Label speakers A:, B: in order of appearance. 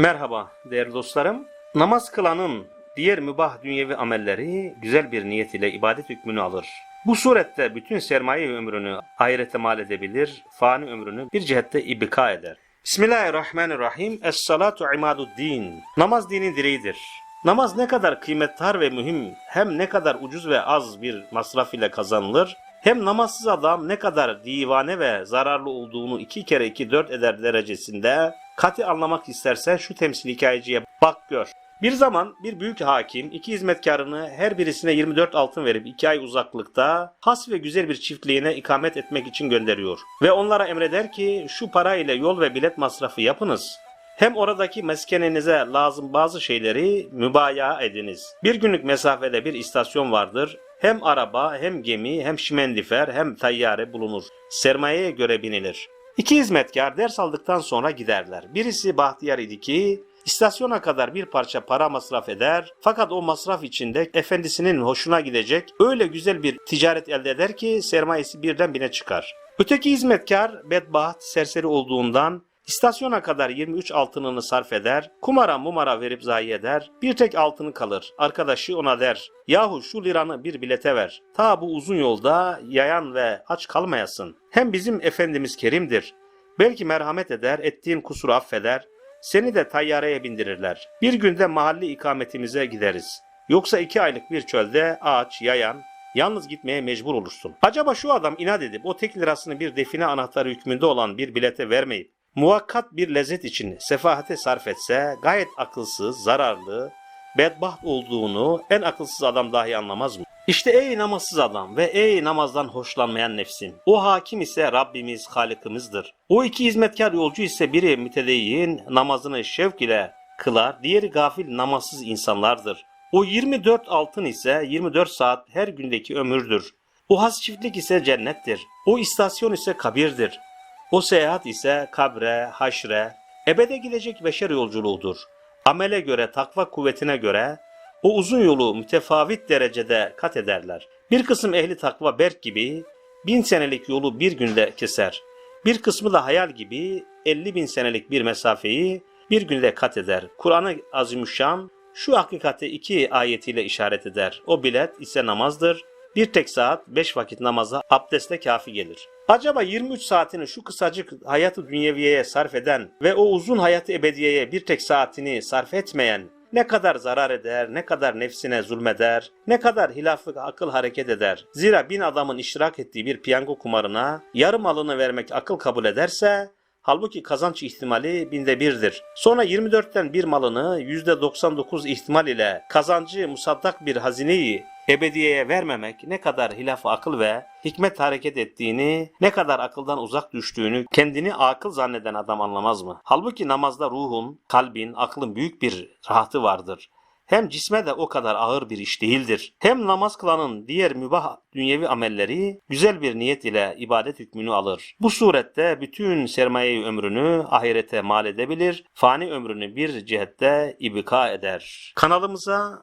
A: Merhaba değerli dostlarım. Namaz kılanın diğer mübah dünyevi amelleri güzel bir niyet ile ibadet hükmünü alır. Bu surette bütün sermaye ömrünü ahirete mal edebilir, fani ömrünü bir cihette ibika eder. Bismillahirrahmanirrahim. Es-salatu imaduddin. Namaz dinin direğidir. Namaz ne kadar kıymetli ve mühim, hem ne kadar ucuz ve az bir masraf ile kazanılır, hem namazsız adam ne kadar divane ve zararlı olduğunu iki kere iki dört eder derecesinde kati anlamak istersen şu temsil hikayeciye bak gör. Bir zaman bir büyük hakim iki hizmetkarını her birisine 24 altın verip iki ay uzaklıkta has ve güzel bir çiftliğine ikamet etmek için gönderiyor. Ve onlara emreder ki şu para ile yol ve bilet masrafı yapınız. Hem oradaki meskenenize lazım bazı şeyleri mübaya ediniz. Bir günlük mesafede bir istasyon vardır. Hem araba, hem gemi, hem şimendifer, hem tayyare bulunur. Sermayeye göre binilir. İki hizmetkar ders aldıktan sonra giderler. Birisi bahtiyar idi ki istasyona kadar bir parça para masraf eder fakat o masraf içinde efendisinin hoşuna gidecek öyle güzel bir ticaret elde eder ki sermayesi birden bine çıkar. Öteki hizmetkar bedbaht, serseri olduğundan İstasyona kadar 23 altınını sarf eder, kumara mumara verip zayi eder, bir tek altını kalır. Arkadaşı ona der, yahu şu liranı bir bilete ver. Ta bu uzun yolda yayan ve aç kalmayasın. Hem bizim Efendimiz Kerim'dir. Belki merhamet eder, ettiğin kusuru affeder, seni de tayyareye bindirirler. Bir günde mahalli ikametimize gideriz. Yoksa iki aylık bir çölde ağaç, yayan, yalnız gitmeye mecbur olursun. Acaba şu adam inat edip o tek lirasını bir define anahtarı hükmünde olan bir bilete vermeyip muvakkat bir lezzet için sefahate sarf etse gayet akılsız, zararlı, bedbaht olduğunu en akılsız adam dahi anlamaz mı? İşte ey namazsız adam ve ey namazdan hoşlanmayan nefsin. O hakim ise Rabbimiz, Halikimizdir. O iki hizmetkar yolcu ise biri mütedeyyin, namazını şevk ile kılar, diğeri gafil namazsız insanlardır. O 24 altın ise 24 saat her gündeki ömürdür. O has çiftlik ise cennettir. O istasyon ise kabirdir. O seyahat ise kabre, haşre, ebede gidecek beşer yolculuğudur. Amele göre, takva kuvvetine göre o uzun yolu mütefavit derecede kat ederler. Bir kısım ehli takva berk gibi bin senelik yolu bir günde keser. Bir kısmı da hayal gibi 50 bin senelik bir mesafeyi bir günde kat eder. Kur'an-ı Azimüşşan şu hakikate iki ayetiyle işaret eder. O bilet ise namazdır. Bir tek saat beş vakit namaza abdestle kafi gelir. Acaba 23 saatini şu kısacık hayatı dünyeviyeye sarf eden ve o uzun hayatı ebediyeye bir tek saatini sarf etmeyen ne kadar zarar eder, ne kadar nefsine zulmeder, ne kadar hilafı akıl hareket eder. Zira bin adamın iştirak ettiği bir piyango kumarına yarım malını vermek akıl kabul ederse, halbuki kazanç ihtimali binde birdir. Sonra 24'ten bir malını %99 ihtimal ile kazancı musaddak bir hazineyi ebediyeye vermemek ne kadar hilaf akıl ve hikmet hareket ettiğini, ne kadar akıldan uzak düştüğünü kendini akıl zanneden adam anlamaz mı? Halbuki namazda ruhun, kalbin, aklın büyük bir rahatı vardır. Hem cisme de o kadar ağır bir iş değildir. Hem namaz kılanın diğer mübah dünyevi amelleri güzel bir niyet ile ibadet hükmünü alır. Bu surette bütün sermayeyi ömrünü ahirete mal edebilir, fani ömrünü bir cihette ibika eder. Kanalımıza